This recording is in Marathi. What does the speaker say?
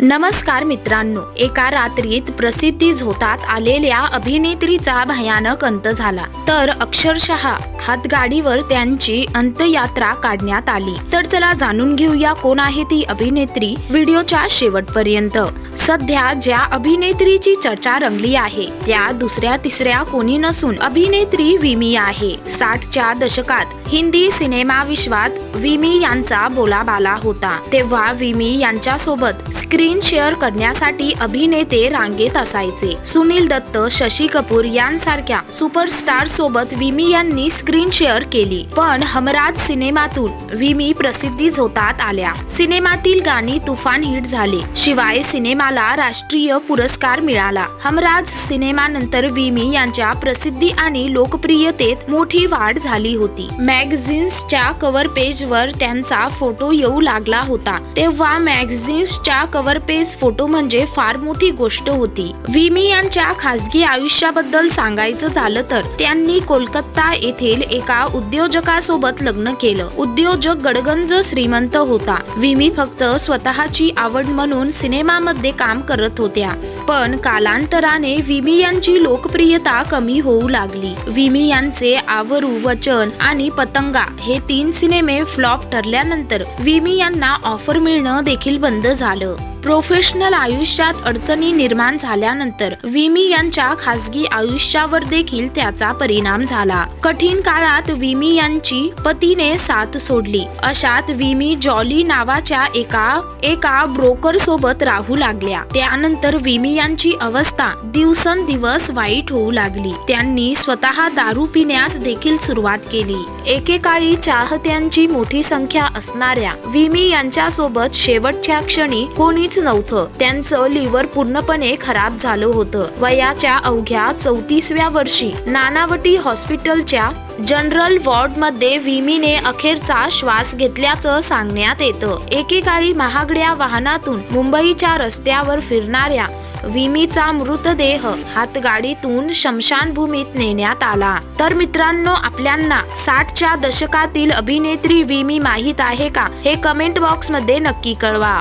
नमस्कार मित्रांनो एका रात्रीत प्रसिद्धी झोतात आलेल्या अभिनेत्रीचा भयानक अंत झाला. तर अक्षरशः हातगाडीवर त्यांची अंत्ययात्रा काढण्यात आली. तर चला जाणून घेऊया कोण आहे ती अभिनेत्री व्हिडिओच्या शेवटपर्यंत. सध्या ज्या अभिनेत्रीची चर्चा रंगली आहे त्या दुसऱ्या तिसऱ्या कोणी नसून अभिनेत्री विमी आहे. साठच्या दशकात हिंदी सिनेमा विश्वात विमी यांचा बोलाबाला होता. तेव्हा विमी यांच्या सोबत स्क्रीन शेअर करण्यासाठी अभिनेते रांगेत असायचे. सुनील दत्त शशी कपूर यांसारख्या सुपरस्टार सोबत विमी यांनी स्क्रीन शेअर केली. पण हमराज सिनेमातून विमी प्रसिद्धी झोतात आल्या. सिनेमातील गाणी तुफान हिट झाले. शिवाय सिनेमाला राष्ट्रीय पुरस्कार मिळाला. हमराज सिनेमानंतर विमी यांच्या प्रसिद्धी आणि लोकप्रियतेत मोठी वाढ झाली होती. मॅगझिन्सच्या कव्हर पेजवर त्यांचा फोटो येऊ लागला होता. तेव्हा मॅगझिन्सच्या कव्हर पेज फोटो म्हणजे फार मोठी गोष्ट होती. विमी यांच्या खासगी आयुष्याबद्दल सांगायचं झालं तर त्यांनी कोलकाता येथील एका उद्योजकासोबत लग्न केलं. उद्योजक गडगंज श्रीमंत होता. विमी फक्त स्वतःची आवड म्हणून सिनेमामध्ये काम करत होत्या. पण कालांतराने विमी यांची लोकप्रियता कमी होऊ लागली. विमी यांचे आवरू वचन आणि पतंगा हे तीन सिनेमे फ्लॉप ठरल्यानंतर विमी यांना ऑफर मिळणं देखील बंद झालं. प्रोफेशनल आयुष्यात अडचणी निर्माण झाल्यानंतर विमी यांच्या खासगी आयुष्यावर देखील त्याचा परिणाम झाला. कठीण काळात विमी यांची पतीने साथ सोडली. अशात विमी जॉली नावाच्या एका एका ब्रोकर सोबत राहू लागल्या. त्यानंतर विमी यांची अवस्था दिवसेंदिवस वाईट होऊ लागली. त्यांनी स्वतः दारू पिण्यास देखील सुरुवात केली. एकेकाळी चाहत्यांची मोठी संख्या असणाऱ्या विमी यांच्या सोबत शेवटच्या क्षणी कोणीच नव्हतं. त्यांचं लिव्हर पूर्णपणे खराब झालं होतं. वयाच्या अवघ्या चौतीसव्या वर्षी नानावटी हॉस्पिटलच्या जनरल वॉर्डमध्ये विमीने अखेरचा श्वास घेतल्याचं सांगण्यात येतं. एकेकाळी महागड्या वाहनातून मुंबईच्या रस्त्यावर फिरणाऱ्या विमीचा मृतदेह हातगाडीतून शमशानभूमीत नेण्यात आला. तर मित्रांनो आपल्यांना साठच्या दशकातील अभिनेत्री विमी माहीत आहे का? हे कमेंट बॉक्समध्ये नक्की कळवा.